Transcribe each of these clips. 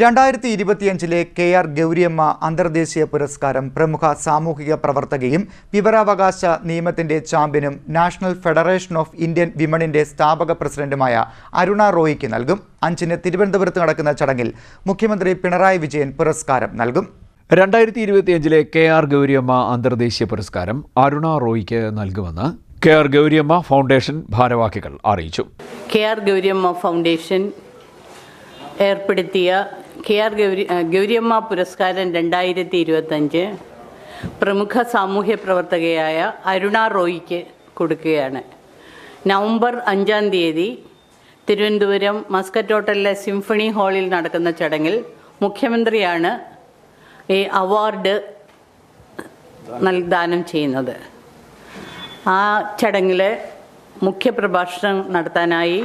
രണ്ടായിരത്തി ഇരുപത്തിയഞ്ചിലെ K R Gouriamma അന്തർദേശീയ പുരസ്കാരം പ്രമുഖ സാമൂഹിക പ്രവർത്തകയും വിവരാവകാശ നിയമത്തിന്റെ ചാമ്പ്യനും നാഷണൽ ഫെഡറേഷൻ ഓഫ് ഇന്ത്യൻ വിമണിന്റെ സ്ഥാപക പ്രസിഡന്റുമായ അരുണ റോയിക്ക് നൽകും. അഞ്ചിന് തിരുവനന്തപുരത്ത് നടക്കുന്ന ചടങ്ങിൽ മുഖ്യമന്ത്രി പിണറായി വിജയൻ പുരസ്കാരം നൽകും. രണ്ടായിരത്തി ഇരുപത്തിയഞ്ചിലെ കെ ആർ ഗൗരിയമ്മ അന്തർദേശീയ പുരസ്കാരം അരുണ റോയിക്ക് നൽകുമെന്ന് കെ ആർ ഗൗരിയമ്മ ഫൗണ്ടേഷൻ ഭാരവാഹികൾ അറിയിച്ചു. കെ ആർ ഗൗരിയമ്മ ഫൗണ്ടേഷൻ ഏർപ്പെടുത്തിയ കെ ആർ ഗൗരി ഗൗരിയമ്മ പുരസ്കാരം രണ്ടായിരത്തി ഇരുപത്തഞ്ച് പ്രമുഖ സാമൂഹ്യ പ്രവർത്തകയായ അരുണ റോയിക്ക് കൊടുക്കുകയാണ്. നവംബർ അഞ്ചാം തീയതി തിരുവനന്തപുരം മസ്കറ്റ് ഹോട്ടലിലെ സിംഫണി ഹാളിൽ നടക്കുന്ന ചടങ്ങിൽ മുഖ്യമന്ത്രിയാണ് ഈ അവാർഡ് ദാനം ചെയ്യുന്നത്. ആ ചടങ്ങിൽ മുഖ്യപ്രഭാഷണം നടത്താനായി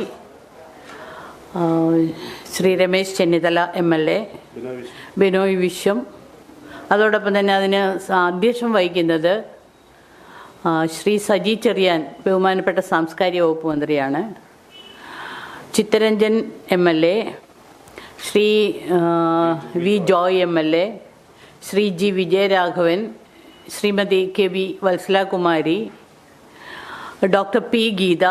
Shri Ramesh Chennithala M L A Binoy Viswam. അതോടൊപ്പം തന്നെ അതിന് അധ്യക്ഷം വഹിക്കുന്നത് ശ്രീ സജി ചെറിയാൻ ബഹുമാനപ്പെട്ട സാംസ്കാരിക വകുപ്പ് മന്ത്രിയാണ്. Chitharanjan M L A Shri V Joy M L A Shri G Vijayaraghavan Shrimati K V Valsalakumari doctor P Geetha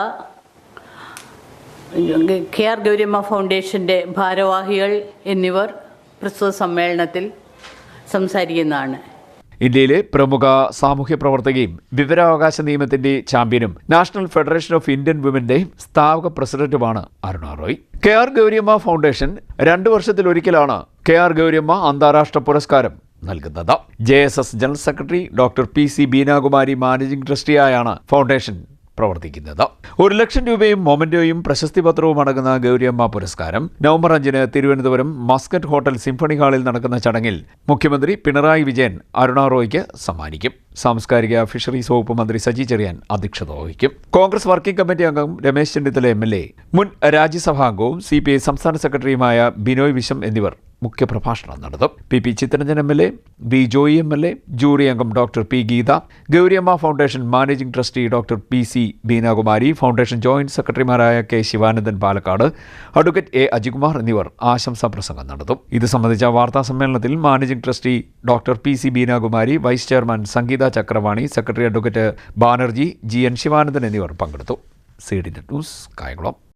K R Gouriamma ഫൗണ്ടേഷന്റെ ഭാരവാഹികൾ എന്നിവർ പ്രസ്തുത സമ്മേളനത്തിൽ സംസാരിക്കുന്നതാണ്. ഇന്ത്യയിലെ പ്രമുഖ സാമൂഹ്യ പ്രവർത്തകയും വിവരാവകാശ നിയമത്തിന്റെ ചാമ്പ്യനും നാഷണൽ ഫെഡറേഷൻ ഓഫ് ഇന്ത്യൻ വിമന്റെ സ്ഥാപക പ്രസിഡന്റുമാണ് Aruna Roy. K R Gouriamma foundation രണ്ടു വർഷത്തിലൊരിക്കലാണ് കെ ആർ ഗൗരിയമ്മ അന്താരാഷ്ട്ര പുരസ്കാരം നൽകുന്നത്. J S S general secretary doctor P C Beenakumari managing ട്രസ്റ്റിയായാണ് foundation പ്രവർത്തിക്കുന്നത്. ഒരു ലക്ഷം രൂപയും മൊമന്റോയും പ്രശസ്തി പത്രവും അടങ്ങുന്ന ഗൗരിയമ്മ പുരസ്കാരം. നവംബർ അഞ്ചിന് തിരുവനന്തപുരം മസ്കറ്റ് ഹോട്ടൽ സിംഫണി ഹാളിൽ നടക്കുന്ന ചടങ്ങിൽ മുഖ്യമന്ത്രി പിണറായി വിജയൻ അരുണ റോയ്ക്ക് സമ്മാനിക്കും. സാംസ്കാരിക ഫിഷറീസ് വകുപ്പ് മന്ത്രി സജി ചെറിയാൻ അധ്യക്ഷത വഹിക്കും. കോൺഗ്രസ് വർക്കിംഗ് കമ്മിറ്റി അംഗം Ramesh Chennithala M L A മുൻ രാജ്യസഭാംഗവും സി പി ഐ സംസ്ഥാന സെക്രട്ടറിയുമായ ബിനോയ് വിശ്വം എന്നിവർ മുഖ്യപ്രഭാഷണം നടത്തും. P P Chitharanjan M L A B Joy M L A jury അംഗം doctor P Geetha Gouriamma foundation managing trustee doctor P C Beenakumari foundation joint സെക്രട്ടറിമാരായ K Sivanandan Palakkad advocate A Ajikumar എന്നിവർ ആശംസാ പ്രസംഗം നടത്തും. ഇത് സംബന്ധിച്ച വാർത്താ സമ്മേളനത്തിൽ managing trustee doctor P C Beenakumari vice chairman Sangeetha Chakravani secretary advocate Banerjee G N Sivanandan എന്നിവർ പങ്കെടുത്തു. C D news Kayamkulam.